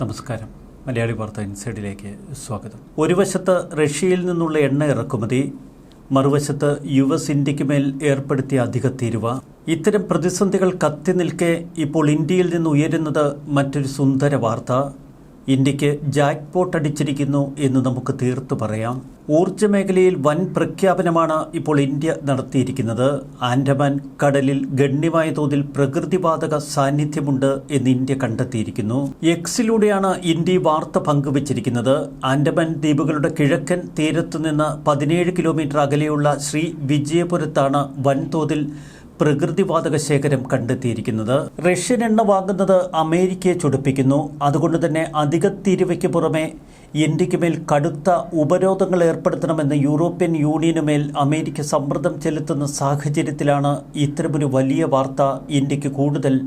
നമസ്കാരം. മലയാളി വാർത്ത ഇൻസൈഡിലേക്ക് സ്വാഗതം. ഒരു വശത്ത് റഷ്യയിൽ നിന്നുള്ള എണ്ണ ഇറക്കുമതി മറുവശത്ത് യു എസ് ഇന്ത്യയ്ക്ക് മേൽ ഏർപ്പെടുത്തിയ അധിക തീരുവ. ഇത്തരം പ്രതിസന്ധികൾ കത്തി നിൽക്കെ ഇപ്പോൾ ഇന്ത്യയിൽ നിന്ന് ഉയരുന്നത് മറ്റൊരു സുന്ദര വാർത്ത. ഇന്ത്യയ്ക്ക് ജാക്ക്പോട്ട് അടിച്ചിരിക്കുന്നു എന്ന് നമുക്ക് തീർത്തു പറയാം. ഊർജ മേഖലയിൽ വൻ പ്രഖ്യാപനമാണ് ഇപ്പോൾ ഇന്ത്യ നടത്തിയിരിക്കുന്നത്. ആൻഡമാൻ കടലിൽ ഗണ്യമായ തോതിൽ പ്രകൃതിവാതക സാന്നിധ്യമുണ്ട് എന്ന് ഇന്ത്യ കണ്ടെത്തിയിരിക്കുന്നു. എക്സിലൂടെയാണ് ഇന്ത്യ വാർത്ത പങ്കുവച്ചിരിക്കുന്നത്. ആൻഡമാൻ ദ്വീപുകളുടെ കിഴക്കൻ തീരത്തുനിന്ന് പതിനേഴ് കിലോമീറ്റർ അകലെയുള്ള ശ്രീ വിജയപുരത്താണ് വൻതോതിൽ പ്രകൃതിവാതക ശേഖരം കണ്ടെത്തിയിരിക്കുന്നത്. റഷ്യൻ എണ്ണ വാങ്ങുന്നത് അമേരിക്കയെ ചൊടിപ്പിക്കുന്നു. അതുകൊണ്ട് തന്നെ അധിക തീരുവയ്ക്ക് പുറമെ ഇന്ത്യയ്ക്ക് മേൽ കടുത്ത ഉപരോധങ്ങൾ ഏർപ്പെടുത്തണമെന്ന് യൂറോപ്യൻ യൂണിയന് മേൽ അമേരിക്ക സമ്മർദ്ദം ചെലുത്തുന്ന സാഹചര്യത്തിലാണ് ഇത്തരമൊരു വലിയ വാർത്ത ഇന്ത്യയ്ക്ക് കൂടുതൽ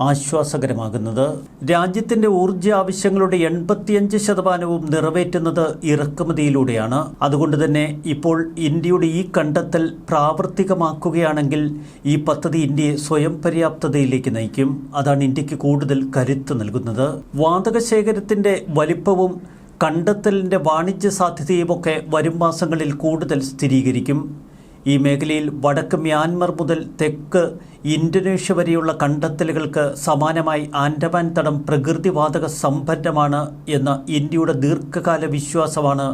ആശ്വാസകരമാകുന്നത്. രാജ്യത്തിന്റെ ഊർജ ആവശ്യങ്ങളുടെ എൺപത്തിയഞ്ച് ശതമാനവും നിറവേറ്റുന്നത് ഇറക്കുമതിയിലൂടെയാണ്. അതുകൊണ്ട് തന്നെ ഇപ്പോൾ ഇന്ത്യയുടെ ഈ കണ്ടെത്തൽ പ്രാവർത്തികമാക്കുകയാണെങ്കിൽ ഈ പദ്ധതി ഇന്ത്യയെ സ്വയം പര്യാപ്തതയിലേക്ക് നയിക്കും. അതാണ് ഇന്ത്യയ്ക്ക് കൂടുതൽ കരുത്ത് നൽകുന്നത്. വാതക ശേഖരത്തിന്റെ വലിപ്പവും കണ്ടെത്തലിന്റെ വാണിജ്യ സാധ്യതയുമൊക്കെ വരും മാസങ്ങളിൽ കൂടുതൽ സ്ഥിരീകരിക്കും. ഈ മേഖലയിൽ വടക്ക് മ്യാൻമർ മുതൽ തെക്ക് ഇന്തോനേഷ്യ വരെയുള്ള കണ്ടെത്തലുകൾക്ക് സമാനമായി ആൻഡമാൻ തടം പ്രകൃതിവാതക സമ്പന്നമാണ് എന്ന ഇന്ത്യയുടെ ദീർഘകാല വിശ്വാസമാണ്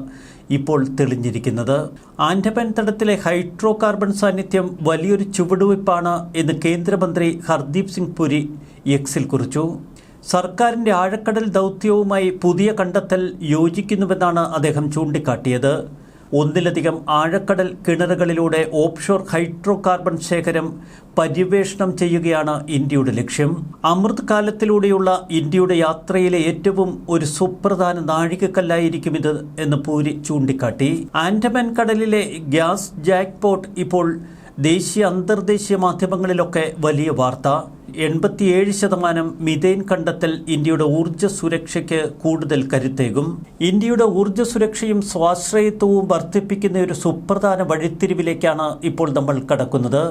ഇപ്പോൾ തെളിഞ്ഞിരിക്കുന്നത്. ആൻഡമാൻ തടത്തിലെ ഹൈഡ്രോ കാർബൺ സാന്നിധ്യം വലിയൊരു ചുവടുവയ്പ്പാണ് എന്ന് കേന്ദ്രമന്ത്രി ഹർദീപ് സിംഗ് പുരി എക്സിൽ കുറിച്ചു. സർക്കാരിന്റെ ആഴക്കടൽ ദൗത്യവുമായി പുതിയ കണ്ടെത്തൽ യോജിക്കുന്നുവെന്നാണ് അദ്ദേഹം ചൂണ്ടിക്കാട്ടിയത്. ഒന്നിലധികം ആഴക്കടൽ കിണറുകളിലൂടെ ഓഫ്ഷോർ ഹൈഡ്രോ കാർബൺ ശേഖരം പര്യവേഷണം ചെയ്യുകയാണ് ഇന്ത്യയുടെ ലക്ഷ്യം. അമൃത് കാലത്തിലൂടെയുള്ള ഇന്ത്യയുടെ യാത്രയിലെ ഏറ്റവും ഒരു സുപ്രധാന നാഴികക്കല്ലായിരിക്കും ഇത് എന്ന് പൂരി ചൂണ്ടിക്കാട്ടി. ആൻഡമാൻ കടലിലെ ഗ്യാസ് ജാക്ക്പോട്ട് ഇപ്പോൾ ദേശീയ അന്തർദേശീയ മാധ്യമങ്ങളിലൊക്കെ വലിയ വാർത്ത. എൺപത്തിയേഴ് ശതമാനം മിഥേൻ കണ്ടെത്തൽ ഇന്ത്യയുടെ ഊർജ സുരക്ഷയ്ക്ക് കൂടുതൽ കരുത്തേകും. ഇന്ത്യയുടെ ഊർജ സുരക്ഷയും സ്വാശ്രയത്വവും വർദ്ധിപ്പിക്കുന്ന ഒരു സുപ്രധാന വഴിത്തിരിവിലേക്കാണ് ഇപ്പോൾ നമ്മൾ കടക്കുന്നത്.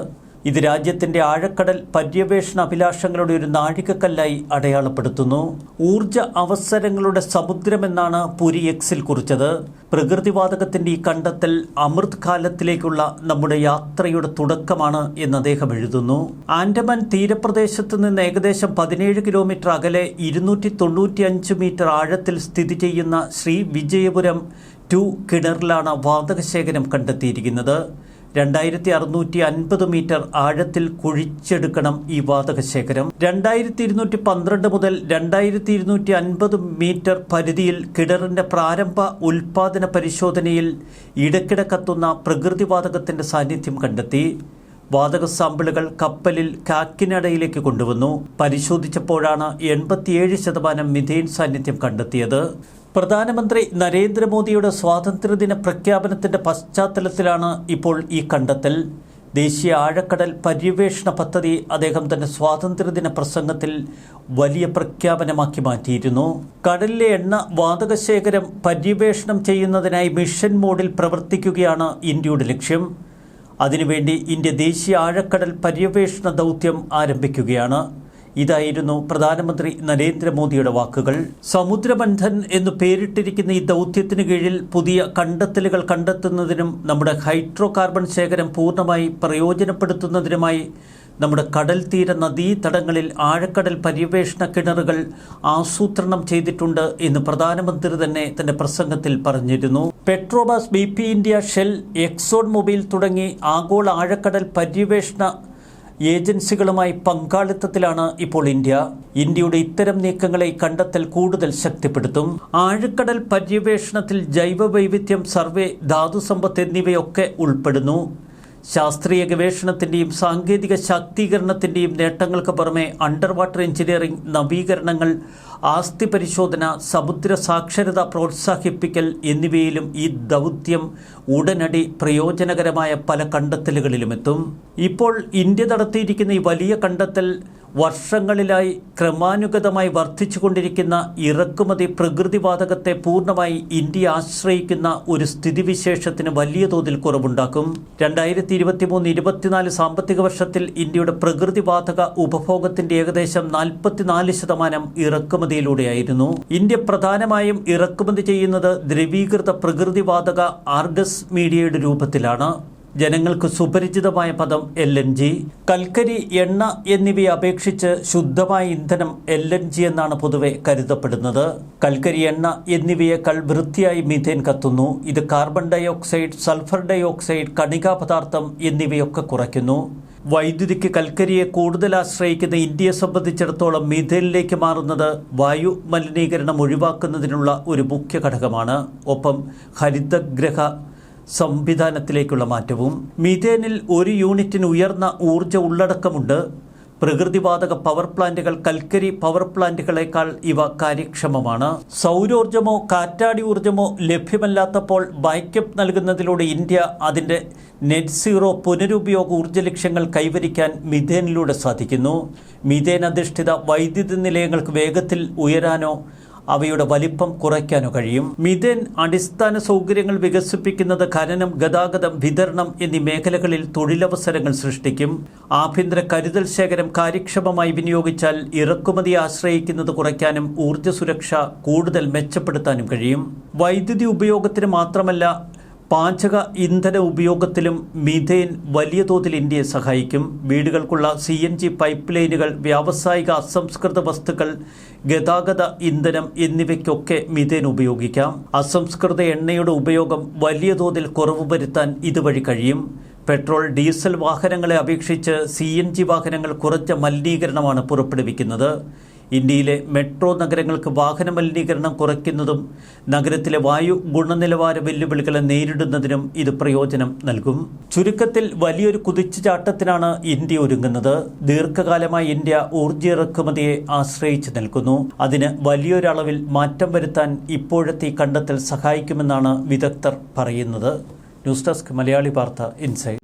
ഇത് രാജ്യത്തിന്റെ ആഴക്കടൽ പര്യവേഷണ അഭിലാഷങ്ങളുടെ ഒരു നാഴികക്കല്ലായി അടയാളപ്പെടുത്തുന്നു. ഊർജ അവസരങ്ങളുടെ സമുദ്രമെന്നാണ് പുരി എക്സിൽ കുറിച്ചത്. പ്രകൃതിവാതകത്തിന്റെ ഈ കണ്ടെത്തൽ അമൃത് കാലത്തിലേക്കുള്ള നമ്മുടെ യാത്രയുടെ തുടക്കമാണ് എന്ന് അദ്ദേഹം എഴുതുന്നു. ആൻഡമാൻ തീരപ്രദേശത്ത് നിന്ന് ഏകദേശം പതിനേഴ് കിലോമീറ്റർ അകലെ ഇരുന്നൂറ്റി തൊണ്ണൂറ്റിയഞ്ച് മീറ്റർ ആഴത്തിൽ സ്ഥിതി ചെയ്യുന്ന ശ്രീ വിജയപുരം ടു കിണറിലാണ് വാതകശേഖരം കണ്ടെത്തിയിരിക്കുന്നത്. രണ്ടായിരത്തി അറുന്നൂറ്റി അൻപത് മീറ്റർ ആഴത്തിൽ കുഴിച്ചെടുക്കണം ഈ വാതക ശേഖരം രണ്ടായിരത്തി ഇരുന്നൂറ്റി പന്ത്രണ്ട് മുതൽ രണ്ടായിരത്തി ഇരുന്നൂറ്റി അൻപത് മീറ്റർ പരിധിയിൽ കിണറിന്റെ പ്രാരംഭ ഉൽപാദന പരിശോധനയിൽ ഇടയ്ക്കിടെ കത്തുന്ന പ്രകൃതിവാതകത്തിന്റെ സാന്നിധ്യം കണ്ടെത്തി. വാതക സാമ്പിളുകൾ കപ്പലിൽ കാക്കിനടയിലേക്ക് കൊണ്ടുവന്നു. പരിശോധിച്ചപ്പോഴാണ് എൺപത്തിയേഴ് ശതമാനം മിഥേൻ സാന്നിധ്യം കണ്ടെത്തിയത്. പ്രധാനമന്ത്രി നരേന്ദ്രമോദിയുടെ സ്വാതന്ത്ര്യദിന പ്രഖ്യാപനത്തിന്റെ പശ്ചാത്തലത്തിലാണ് ഇപ്പോൾ ഈ കണ്ടെത്തൽ. ദേശീയ ആഴക്കടൽ പര്യവേഷണ പദ്ധതി അദ്ദേഹം തന്റെ സ്വാതന്ത്ര്യദിന പ്രസംഗത്തിൽ വലിയ പ്രഖ്യാപനമാക്കി മാറ്റിയിരുന്നു. കടലിലെ എണ്ണ വാതക ശേഖരം പര്യവേഷണം ചെയ്യുന്നതിനായി മിഷൻ മോഡിൽ പ്രവർത്തിക്കുകയാണ് ഇന്ത്യയുടെ ലക്ഷ്യം. അതിനുവേണ്ടി ഇന്ത്യ ദേശീയ ആഴക്കടൽ പര്യവേഷണ ദൗത്യം ആരംഭിക്കുകയാണ്. ഇതായിരുന്നു പ്രധാനമന്ത്രി നരേന്ദ്രമോദിയുടെ വാക്കുകൾ. സമുദ്രബന്ധൻ എന്ന് പേരിട്ടിരിക്കുന്ന ഈ ദൗത്യത്തിന് കീഴിൽ പുതിയ കണ്ടെത്തലുകൾ കണ്ടെത്തുന്നതിനും നമ്മുടെ ഹൈഡ്രോ കാർബൺ ശേഖരം പൂർണമായി പ്രയോജനപ്പെടുത്തുന്നതിനുമായി നമ്മുടെ കടൽ തീര നദീതടങ്ങളിൽ ആഴക്കടൽ പര്യവേഷണ കിണറുകൾ ആസൂത്രണം ചെയ്തിട്ടുണ്ട് എന്ന് പ്രധാനമന്ത്രി തന്നെ തന്റെ പ്രസംഗത്തിൽ പറഞ്ഞിരുന്നു. Petrobras B P India Shell Exxon Mobil തുടങ്ങി ആഗോള ആഴക്കടൽ പര്യവേഷണ ഏജൻസികളുമായി പങ്കാളിത്തത്തിലാണ് ഇപ്പോൾ ഇന്ത്യ. ഇന്ത്യയുടെ ഇത്തരം നീക്കങ്ങളെ കണ്ടെത്തൽ കൂടുതൽ ശക്തിപ്പെടുത്തും. ആഴക്കടൽ പര്യവേഷണത്തിൽ ജൈവ വൈവിധ്യം സർവേ ധാതുസമ്പത്ത് എന്നിവയൊക്കെ ഉൾപ്പെടുന്നു. ശാസ്ത്രീയ ഗവേഷണത്തിന്റെയും സാങ്കേതിക ശാക്തീകരണത്തിന്റെയും നേട്ടങ്ങൾക്ക് പുറമെ അണ്ടർ വാട്ടർ എഞ്ചിനീയറിംഗ് നവീകരണങ്ങൾ ആസ്തി പരിശോധന സമുദ്ര സാക്ഷരത പ്രോത്സാഹിപ്പിക്കൽ എന്നിവയിലും ഈ ദൗത്യം ഉടനടി പ്രയോജനകരമായ പല കണ്ടെത്തലുകളിലുമെത്തും. ഇപ്പോൾ ഇന്ത്യ നടത്തിയിരിക്കുന്ന ഈ വലിയ കണ്ടെത്തൽ വർഷങ്ങളിലായി ക്രമാനുഗതമായി വർദ്ധിച്ചുകൊണ്ടിരിക്കുന്ന ഇറക്കുമതി പ്രകൃതിവാതകത്തെ പൂർണമായി ഇന്ത്യ ആശ്രയിക്കുന്ന ഒരു സ്ഥിതിവിശേഷത്തിന് വലിയ തോതിൽ കുറവുണ്ടാക്കും. രണ്ടായിരത്തി ഇരുപത്തി മൂന്ന് ഇരുപത്തിനാല് സാമ്പത്തിക വർഷത്തിൽ ഇന്ത്യയുടെ പ്രകൃതിവാതക ഉപഭോഗത്തിന്റെ ഏകദേശം നാൽപ്പത്തിനാല് ശതമാനം ഇറക്കുമതി ഇറക്കുമതിയിലൂടെയായിരുന്നു ഇന്ത്യ പ്രധാനമായും ഇറക്കുമതി ചെയ്യുന്നത് ദ്രവീകൃത പ്രകൃതിവാതക ആർഗസ് മീഡിയയുടെ രൂപത്തിലാണ്. ജനങ്ങൾക്ക് സുപരിചിതമായ പദം എൽ എൻ ജി. കൽക്കരി എണ്ണ എന്നിവയെ അപേക്ഷിച്ച് ശുദ്ധമായ ഇന്ധനം എൽ എൻ ജി എന്നാണ് പൊതുവെ കരുതപ്പെടുന്നത്. കൽക്കരി എണ്ണ എന്നിവയേക്കാൾ വൃത്തിയായി മീഥേൻ കത്തുന്നു. ഇത് carbon dioxide sulphur dioxide കണികാ പദാർത്ഥം എന്നിവയൊക്കെ കുറയ്ക്കുന്നു. വൈദ്യുതിക്ക് കൽക്കരിയെ കൂടുതൽ ആശ്രയിക്കുന്ന ഇന്ത്യയെ സംബന്ധിച്ചിടത്തോളം മീഥേനിലേക്ക് മാറുന്നത് വായു മലിനീകരണം ഒഴിവാക്കുന്നതിനുള്ള ഒരു മുഖ്യ ഘടകമാണ്. ഒപ്പം ഹരിതഗ്രഹ സംവിധാനത്തിലേക്കുള്ള മാറ്റവും. മീഥേനിൽ ഒരു യൂണിറ്റിന് ഉയർന്ന ഊർജ ഉള്ളടക്കമുണ്ട്. പ്രകൃതിവാതക പവർ പ്ലാന്റുകൾ കൽക്കരി പവർ പ്ലാന്റുകളേക്കാൾ ഇവ കാര്യക്ഷമമാണ്. സൗരോർജമോ കാറ്റാടി ഊർജമോ ലഭ്യമല്ലാത്തപ്പോൾ ബൈക്കപ്പ് നൽകുന്നതിലൂടെ ഇന്ത്യ അതിന്റെ നെറ്റ് സീറോ പുനരുപയോഗ ഊർജ ലക്ഷ്യങ്ങൾ കൈവരിക്കാൻ മിഥേനിലൂടെ സാധിക്കുന്നു. മിഥേൻ അധിഷ്ഠിത വൈദ്യുതി നിലയങ്ങൾക്ക് വേഗത്തിൽ ഉയരാനോ അവയുടെ വലിപ്പം കുറയ്ക്കാനോ കഴിയും. മിഥേൻ അടിസ്ഥാന സൗകര്യങ്ങൾ വികസിപ്പിക്കുന്നത് ഖനനം ഗതാഗതം വിതരണം എന്നീ മേഖലകളിൽ തൊഴിലവസരങ്ങൾ സൃഷ്ടിക്കും. ആഭ്യന്തര കരുതൽ ശേഖരം കാര്യക്ഷമമായി വിനിയോഗിച്ചാൽ ഇറക്കുമതി ആശ്രയിക്കുന്നത് കുറയ്ക്കാനും ഊർജ സുരക്ഷ കൂടുതൽ മെച്ചപ്പെടുത്താനും കഴിയും. വൈദ്യുതി ഉപയോഗത്തിന് മാത്രമല്ല പാചക ഇന്ധന ഉപയോഗത്തിലും മീഥേൻ വലിയ തോതിൽ ഇന്ത്യയെ സഹായിക്കും. വീടുകൾക്കുള്ള സി എൻ ജി പൈപ്പ് ലൈനുകൾ വ്യാവസായിക അസംസ്കൃത വസ്തുക്കൾ ഗതാഗത ഇന്ധനം എന്നിവയ്ക്കൊക്കെ മീഥേൻ ഉപയോഗിക്കാം. അസംസ്കൃത എണ്ണയുടെ ഉപയോഗം വലിയ തോതിൽ കുറവ് വരുത്താൻ ഇതുവഴി കഴിയും. പെട്രോൾ ഡീസൽ വാഹനങ്ങളെ അപേക്ഷിച്ച് സി എൻ ജി വാഹനങ്ങൾ കുറച്ച മലിനീകരണമാണ് പുറപ്പെടുവിക്കുന്നത്. ഇന്ത്യയിലെ മെട്രോ നഗരങ്ങൾക്ക് വാഹന മലിനീകരണം കുറയ്ക്കുന്നതും നഗരത്തിലെ വായു ഗുണനിലവാര വെല്ലുവിളികളെ നേരിടുന്നതിനും ഇത് പ്രയോജനം നൽകും. ചുരുക്കത്തിൽ വലിയൊരു കുതിച്ചുചാട്ടത്തിനാണ് ഇന്ത്യ ഒരുങ്ങുന്നത്. ദീർഘകാലമായി ഇന്ത്യ ഊർജ ഇറക്കുമതിയെ ആശ്രയിച്ചു നിൽക്കുന്നു. അതിന് വലിയൊരളവിൽ മാറ്റം വരുത്താൻ ഇപ്പോഴത്തെ കണ്ടെത്തൽ സഹായിക്കുമെന്നാണ് വിദഗ്ധർ പറയുന്നത്. ന്യൂസ് ഡെസ്ക് മലയാളി വാർത്ത ഇൻസൈഡ്.